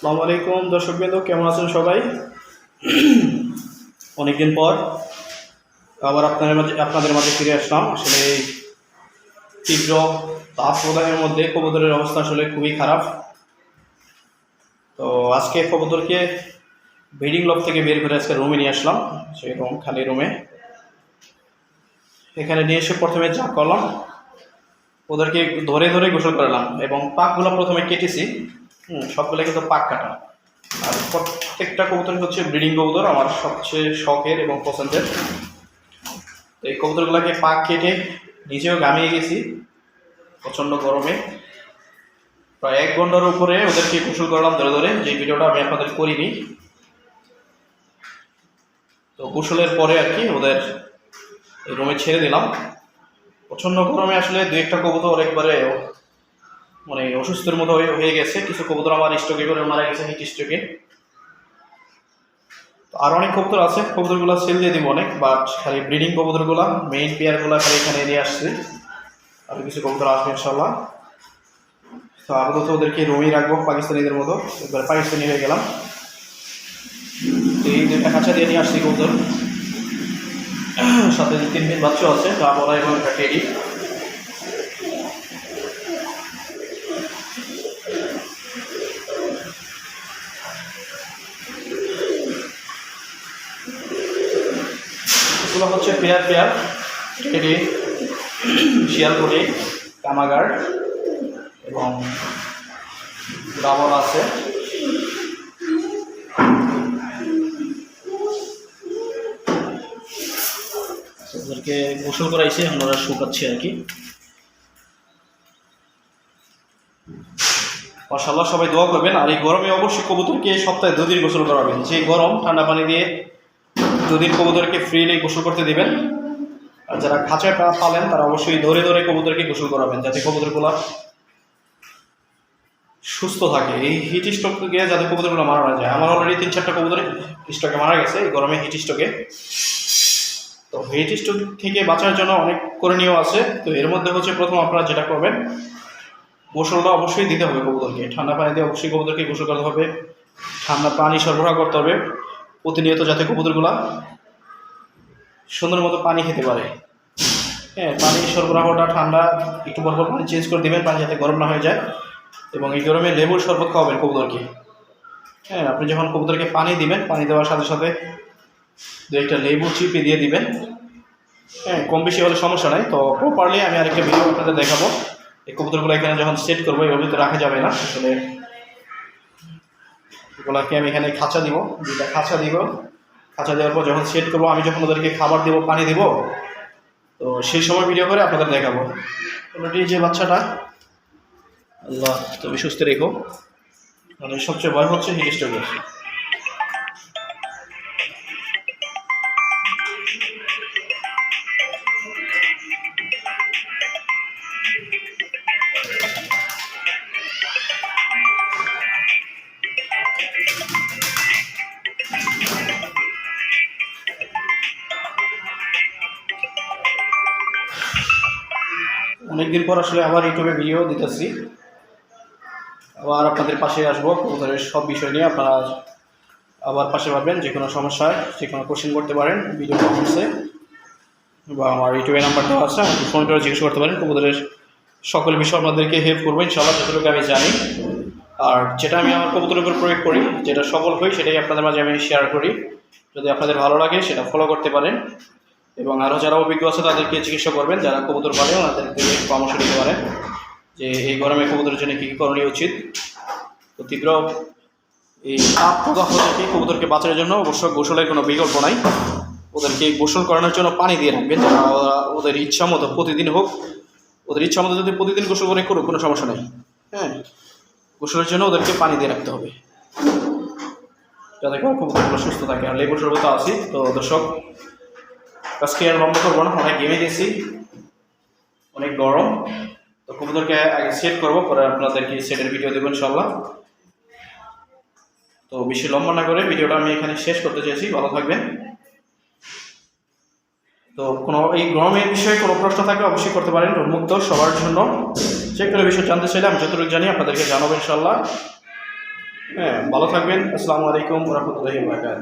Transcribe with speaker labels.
Speaker 1: আসসালামু আলাইকুম দর্শকবৃন্দ, কেমন আছেন সবাই? অনেকদিন পর আবার আপনাদের মাঝে আপনাদের মাঝে ফিরে আসলাম। আসলে তীব্র তাপ প্রদানের মধ্যে কবুতরের অবস্থা আসলে খুবই খারাপ। তো আজকে কবুতরকে ব্রিডিং লব থেকে বের করে আজকে রুমে নিয়ে আসলাম, সেই রুম, খালি রুমে। এখানে নিয়ে এসে প্রথমে যা করলাম, ওদেরকে ধরে ধরে গোসল করালাম এবং পাকগুলো প্রথমে কেটেছি। সবগুলো কিন্তু পাক কাটা। আর প্রত্যেকটা কবুতর হচ্ছে ব্রিডিং কবুতর, আমার সবচেয়ে শখের এবং পছন্দের। এই কবুতরগুলোকে পাক কেটে নিজেও গামিয়ে গেছি, প্রচণ্ড গরমে। প্রায় এক ঘণ্টার উপরে ওদেরকে গোসল করলাম ধরে ধরে, যে ভিডিওটা আমি আপনাদের করিনি। তো গোসলের পরে আর কি ওদের রুমে ছেড়ে দিলাম। প্রচণ্ড গরমে আসলে দু একটা কবুতর একবারে মানে অসুস্থের মতো হয়ে হয়ে গেছে। কিছু কবুতর আমার স্টকে করে মারা গেছে হিট স্ট্রোকে তো আর অনেক কবুতর আছে। কবুতরগুলো সেল দিয়ে দিব অনেক বাট খালি ব্রিডিং কবুতরগুলো মেইন পেয়ারগুলো খালি এখানে নিয়ে আসছে। আর কিছু কবুতর আসবে ইনশাল্লাহ তো আপাতত ওদেরকে রুমেই রাখব, পাকিস্তানিদের মতো। এবার পাকিস্তানি হয়ে গেলাম। তো এই দুইটা কাঁচা দিয়ে নিয়ে আসছি কবুতর। সাথে তিন দিন বাচ্চা আছে যা বলা এবং একটা এগুলো হচ্ছে পেয়ার পেয়ার টেডি শিয়ালকুড়ি কামাগার এবং ডাবল আছে। ওদেরকে গোসল করাইছে, আমরা শুকাচ্ছি আর কি। মাসাল্লাহ সবাই দোয়া করবেন। আর এই গরমে অবশ্যই কবুতরকে সপ্তাহে দুদিন গোসল করাবেন। যে গরম, ঠান্ডা পানি দিয়ে দুদিন কবুতরকে ফ্রিলি গোসল করতে দেবেন। আর যারা খাঁচায় পা- পালেন, তারা অবশ্যই ধরে ধরে কবুতরকে গোসল করাবেন, যাতে কবুতরগুলা সুস্থ থাকে। এই হিট স্ট্রোক যাতে কবুতরগুলো মারা না যায়। আমার অলরেডি তিন চারটা কবুতর স্ট্রোকে মারা গেছে, এই গরমে হিট স্ট্রোকে তো হিট স্ট্রোক থেকে বাঁচার জন্য অনেক করণীয় আছে। তো এর মধ্যে হচ্ছে প্রথম আপনারা যেটা করবেন, গোসলটা অবশ্যই দিতে হবে কবুতরকে। ঠান্ডা পানি দিয়ে অবশ্যই কবুতরকে গোসল করতে হবে। ঠান্ডা পানি সরবরাহ করতে হবে। প্রতিনিয়ত যাতে কবুতরগুলা সুন্দর মতো পানি খেতে পারে। হ্যাঁ পানি সরবরাহটা ঠান্ডা, একটু পর পানি চেঞ্জ করে দেবেন, পানি যাতে গরম না হয়ে যায়। এবং এই গরমে লেবুর শরবত খাওয়াবেন কবুতরকে। হ্যাঁ আপনি যখন কবুতরকে পানি দিবেন, পানি দেওয়ার সাথে সাথে দু একটা লেবু চিপে দিয়ে দিবেন। হ্যাঁ কম বেশি হলে সমস্যা নাই। তো প্রপারলি আমি আরেকটা ভিডিও আপনাদের দেখাবো। এই কবুতরগুলো এখানে যখন সেট করব এইভাবে তো রাখা যাবে না। আসলে এগুলাকে আমি এখানে খাঁচা দিব দুটা খাঁচা দিব। খাঁচা দেওয়ার পর যখন সেট করব, আমি যখন ওদেরকে খাবার দেবো, পানি দেবো, তো সেই সময় ভিডিও করে আপনাদের দেখাবো। ওনাটি যে বাচ্চাটা, আল্লাহ, তুমি সুস্থ রেখো। মানে সবচেয়ে ভয় হচ্ছে হিট অনেকদিন পর আসলে আবার ইউটিউবে ভিডিও দিতেছি। আবার আপনাদের পাশে আসব, কবুতরের সব বিষয় নিয়ে আপনারা আবার পাশে পাবেন যে কোনো সমস্যায়, যে কোনো কোশ্চেন করতে পারেন ভিডিও কমেন্টসে বা আমার ইউটিউবে নাম্বার দেওয়া আছে, আমাকে ফোন করে জিজ্ঞেস করতে পারেন, কবুতরের সকল বিষয় আপনাদেরকে হেল্প করব, ইনশাআল্লাহ, যতটুকু আমি জানি। আর যেটা আমি আমার কবুতরের উপর প্রয়োগ করি, যেটা সফল হই, সেটাই আপনাদের মাঝে আমি শেয়ার করি। যদি আপনাদের ভালো লাগে, সেটা ফলো করতে পারেন। এবং আরও যারা অভিজ্ঞ আছে তাদেরকে চিকিৎসা করবেন, যারা কবুতর পালে ওনাদের থেকে পরামর্শ দিতে পারেন যে এই গরমে কবুতরের জন্য কী কী করণীয় উচিত। তো তীব্র এই তাপ প্রদাহ থেকে কবুতরকে বাঁচানোর জন্য অবশ্য গোসলের কোনো বিকল্প নাই। ওদেরকে গোসল করানোর জন্য পানি দিয়ে রাখবেন যারা ওদের ইচ্ছা মতো প্রতিদিন হোক। ওদের ইচ্ছা মতো যদি প্রতিদিন গোসল করে করুক, কোনো সমস্যা নেই। হ্যাঁ গোসলের জন্য ওদেরকে পানি দিয়ে রাখতে হবে। যাতে কবুতরগুলো সুস্থ থাকে। আর লেবুর শরবত আছি। তো দর্শক আজকে আর লম্বা করব না, অনেক গেমে গেছি অনেক গরম। তো কবুতরকে আগে সেট করব, পরে আপনাদেরকে সেটের ভিডিও দেবো ইনশাল্লাহ তো বেশি লম্বা না করে ভিডিওটা আমি এখানে শেষ করতে চাইছি, ভালো থাকবেন। তো কোনো এই গরমের বিষয়ে কোনো প্রশ্ন থাকলে অবশ্যই করতে পারেন, উন্মুক্ত সবার জন্য। যে কোনো বিষয় জানতে চাইলে আমি যতটুকু জানি আপনাদেরকে জানাব ইনশাল্লাহ হ্যাঁ ভালো থাকবেন। আসসালামু আলাইকুম রহমতুল্লাহি বারকাত